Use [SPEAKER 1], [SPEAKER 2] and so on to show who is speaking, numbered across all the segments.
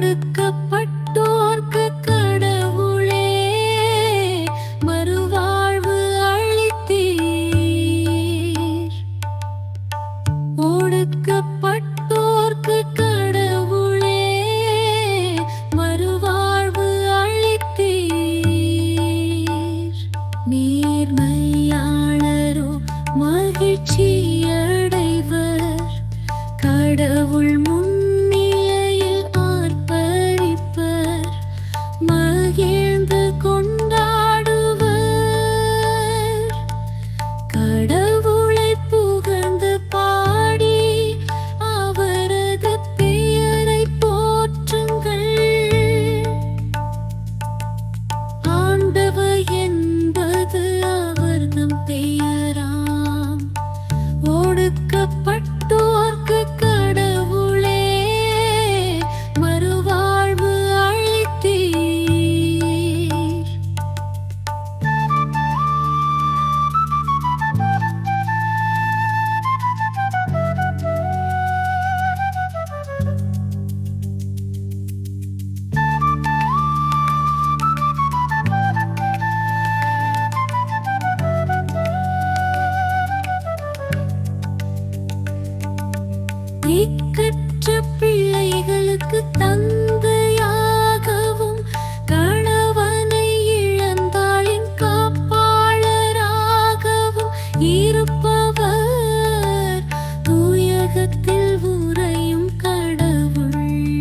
[SPEAKER 1] ஒடுக்கப்பட்டோர்க்கு கடவுளே மறுவாழ்வு அளித்தீர். ஒடுக்கப்பட்டோர்க்கு கடவுளே மறுவாழ்வு அளித்தீர். நேர்மையாளரோ மகிழ்ச்சியடைவர். கடவுள் முன் அவர் நம் கற்ற பிள்ளைகளுக்கு தந்தையாகவும் கணவனை இழந்தாளின் காப்பாளராகவும் இருப்பவர். தூயகத்தில் உரையும் கடவுள்.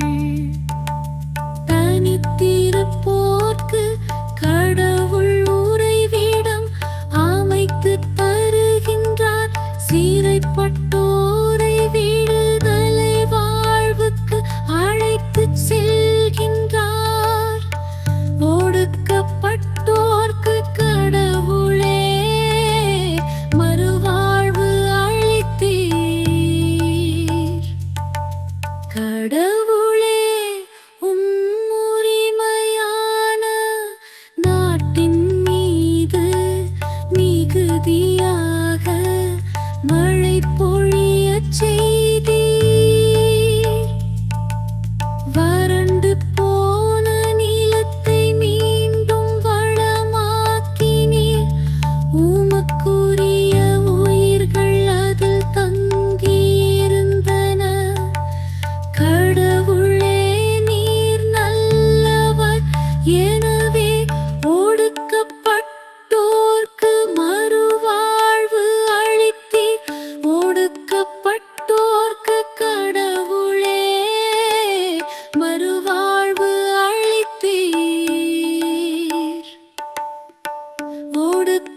[SPEAKER 1] தனித்திருப்போர்க்கு கடவுள் உறைவிடம் அமைத்து தருகின்றார். சீரைப்பட்ட மழை பொழியச் செய்ய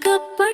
[SPEAKER 1] up. Or-